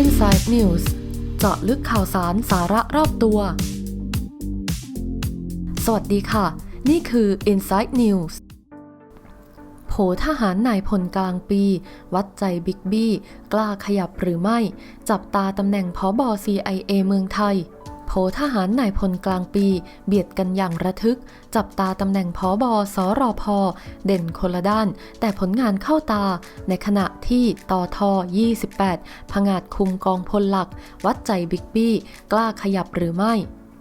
Inside News เจาะลึกข่าวสารสาระรอบตัว สวัสดีค่ะ นี่คือ Inside News โผทหารนายพลกลางปี วัดใจบิ๊กบี้ กล้าขยับหรือไม่ จับตาตำแหน่งพอบอ CIA เมืองไทย ผทหารนายพลกลางปี เบียดกันอย่างระทึก จับตาตำแหน่งพอบอสรอพอเด่นคนละด้าน แต่ผลงานเข้าตา ในขณะที่ตอทอ 28 ผงาดคุมกองพลหลัก วัดใจบิ๊กบี้ กล้าขยับหรือไม่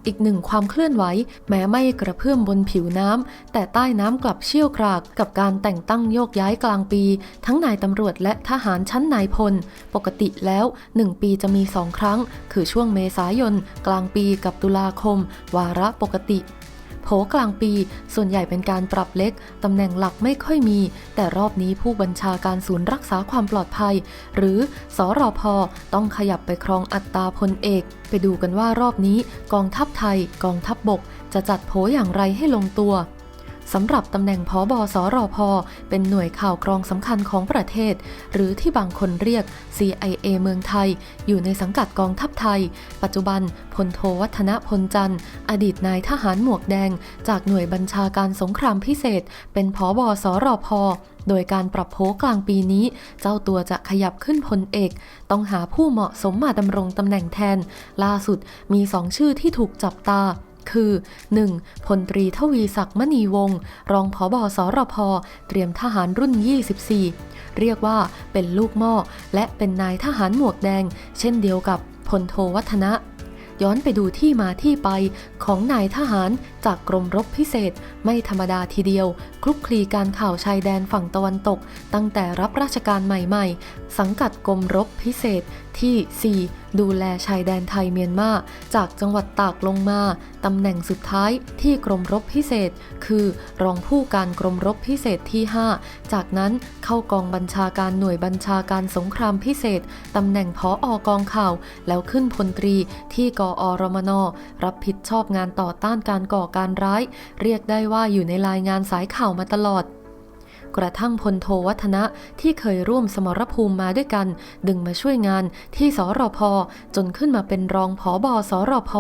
อีกหนึ่งความเคลื่อนไหว แม้ไม่กระเพื่อมบนผิวน้ำ แต่ใต้น้ำกลับเชี่ยวกรากกับการแต่งตั้งโยกย้ายกลางปี ทั้งนายตำรวจและทหารชั้นนายพล ปกติแล้ว 1 ปีจะมี2ครั้ง คือช่วงเมษายน กลางปีกับตุลาคม วาระปกติ โผกลางปี ส่วนใหญ่เป็นการปรับเล็ก ตำแหน่งหลักไม่ค่อยมี แต่รอบนี้ผู้บัญชาการศูนย์รักษาความปลอดภัย หรือสอรอพอต้องขยับไปครองอัตราพลเอก ไปดูกันว่ารอบนี้ กองทัพไทย กองทัพบบก จะจัดโผอย่างไรให้ลงตัว สำหรับตำแหน่งพอบอสอรอพอเป็นหน่วยข่าวกรองสำคัญของประเทศ หรือที่บางคนเรียก CIA เมืองไทย อยู่ในสังกัดกองทัพไทย ปัจจุบันพลโทวัฒนพลจันทร์ อดีตนายทหารหมวกแดง จากหน่วยบัญชาการสงครามพิเศษ เป็นพอบอสอรอพอโดยการปรับโผกลางปีนี้ เจ้าตัวจะขยับขึ้นพลเอก ต้องหาผู้เหมาะสมมาดำรงตำแหน่งแทน ล่าสุดมีสองชื่อที่ถูกจับตา คือ 1. พลตรีทวีศักดิ์มณีวงศ์รองผอบอสรพเตรียมทหารรุ่น 24 เรียกว่าเป็นลูกหม้อและเป็นนายทหารหมวกแดง เช่นเดียวกับพลโทวัฒนะ ย้อนไปดูที่มาที่ไปของนายทหารจากกรมรบพิเศษ ไม่ธรรมดาทีเดียว คลุกคลีการข่าวชายแดนฝั่งตะวันตก ตั้งแต่รับราชการใหม่ๆ สังกัดกรมรบพิเศษที่ 4 ดูแลชายแดนไทยเมียนมาจากจังหวัดตากลงมาตำแหน่งสุดท้ายที่กรมรบพิเศษ คือรองผู้การกรมรบพิเศษที่ 5 จากนั้นเข้ากองบัญชาการหน่วยบัญชาการสงครามพิเศษตำแหน่งพออกองข่าว แล้วขึ้นพลตรีที่กอรมนรับผิดชอบงานต่อต้านการก่อการร้าย เรียกได้ว่าอยู่ในรายงานสายข่าวมาตลอด กระทั่งพลโทวัฒนะที่เคยร่วมสมรภูมิมาด้วยกัน ดึงมาช่วยงานที่สรพจนขึ้นมาเป็นรองผอบอสรพ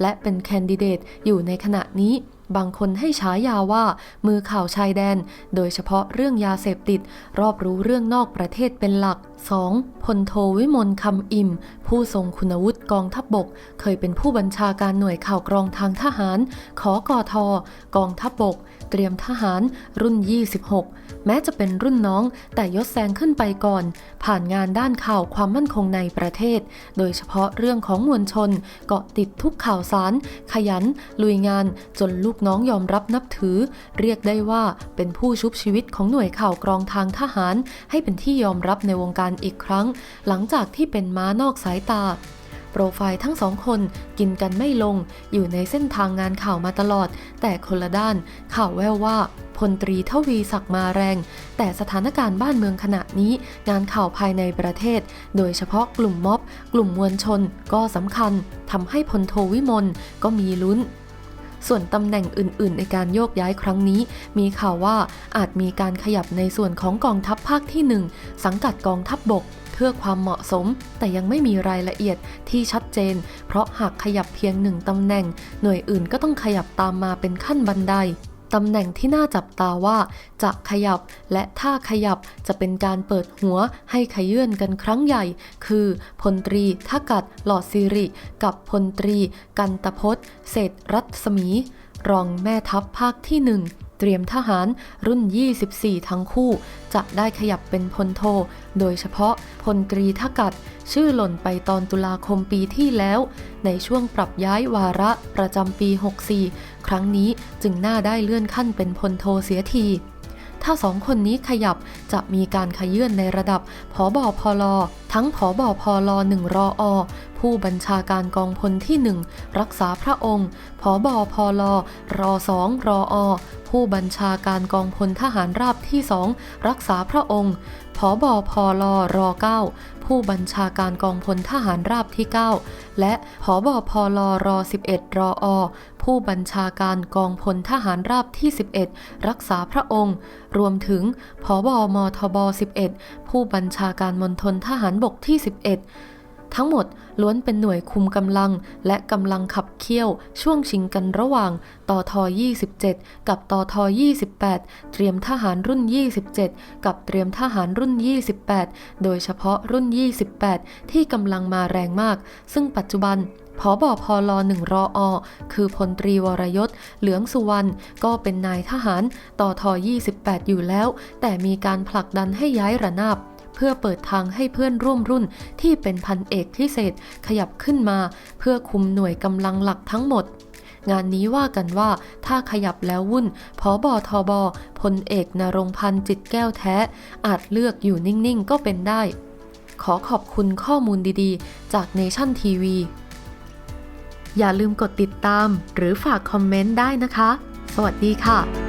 และเป็นแคนดิเดตอยู่ในขณะนี้ บางคนให้ฉายาว่ามือข่าวชายแดน โดยเฉพาะเรื่องยาเสพติด รอบรู้เรื่องนอกประเทศเป็นหลัก 2. พลโทวิมลคำอิ่ม ผู้ทรงคุณวุฒิกองทัพบบก เคยเป็นผู้บัญชาการหน่วยข่าวกรองทางทหาร ขอกอทกองทัพบบก เตรียมทหารรุ่น 26 แม้จะเป็นรุ่นน้อง แต่ยศแซงขึ้นไปก่อน ผ่านงานด้านข่าวความมั่นคงในประเทศ โดยเฉพาะเรื่องของมวลชน เกาะติดทุกข่าวสาร ขยัน ลุยงานจนลูกน้องยอมรับนับถือ เรียกได้ว่าเป็นผู้ชุบชีวิตของหน่วยข่าวกรองทางทหาร ให้เป็นที่ยอมรับในวงการอีกครั้ง หลังจากที่เป็นม้านอกสายตาโปรไฟล์ทั้งสองคนกินกันไม่ลง อยู่ในเส้นทางงานข่าวมาตลอด แต่คนละด้าน ข่าวแววว่าพลตรีทวีศักมาแรง แต่สถานการณ์บ้านเมืองขณะนี้ งานข่าวภายในประเทศ โดยเฉพาะกลุ่มม็อบ กลุ่มมวลชนก็สำคัญทำให้พลโทวิมลก็มีลุ้น ส่วนตำแหน่งอื่นๆ ในการโยกย้ายครั้งนี้ มีข่าวว่าอาจมีการขยับในส่วนของกองทัพภาคที่ 1 สังกัดกองทัพบบกเพื่อความเหมาะสม แต่ยังไม่มีรายละเอียดที่ชัดเจน เพราะหากขยับเพียงหนึ่งตำแหน่ง หน่วยอื่นก็ต้องขยับตามมาเป็นขั้นบันได ตำแหน่งที่น่าจับตาว่าจะขยับและถ้าขยับจะเป็นการเปิดหัวให้ขยื่นกันครั้งใหญ่ คือพลตรีทกัดหลอดสิริ กับพลตรี กันตพศเศรษรัศมี รองแม่ทัพภาคที่หนึ่ง เตรียมทหารรุ่น 24 ทั้งคู่ จะได้ขยับเป็นพลโท โดยเฉพาะพลตรีทกัดชื่อหล่นไปตอนตุลาคมปีที่แล้ว ในช่วงปรับย้ายวาระประจำปี 64 ครั้งนี้จึงน่าได้เลื่อนขั้นเป็นพลโทเสียที ถ้าสองคนนี้ขยับจะมีการขยื่นในระดับผอบอพลอทั้งผอบอพลอ1รออผู้บัญชาการกองพลที่ 1 รักษาพระองค์ผอบอพลอรอ2รออ ผู้บัญชาการกองพลทหารราบที่สองรักษาพระองค์ผอบอพลร9ผู้บัญชาการกองพลทหารราบที่ 9 และผอบอพลร11รออผู้บัญชาการกองพลทหารราบที่ 11 รักษาพระองค์ รวมถึงผอบอมทบ11 ผู้บัญชาการมณฑลทหารบกที่ 11 ทั้งหมดล้วนเป็นหน่วยคุมกำลัง และกำลังขับเคี่ยวช่วงชิงกันระหว่างตท27 กับตท28 เตรียมทหารรุ่น 27 กับเตรียมทหารรุ่น 28 โดยเฉพาะรุ่น 28 ที่กำลังมาแรงมาก ซึ่งปัจจุบันผอบอพล1รออ คือพลตรีวรยศ เหลืองสุวรรณ ก็เป็นนายทหารต่อท28 อยู่แล้ว แต่มีการผลักดันให้ย้ายระนาบ เพื่อเปิดทางให้เพื่อนร่วมรุ่นที่เป็นพันเอกพิเศษขยับขึ้นมา เพื่อคุมหน่วยกำลังหลักทั้งหมด งานนี้ว่ากันว่าถ้าขยับแล้ววุ่นพอบอทอบอพลเอกนรงพันธ์จิตแก้วแท้ อาจเลือกอยู่นิ่งๆก็เป็นได้ ขอขอบคุณข้อมูลดีๆ จากเนชั่นทีวีอย่าลืมกดติดตามหรือฝากคอมเมนต์ได้นะคะ สวัสดีค่ะ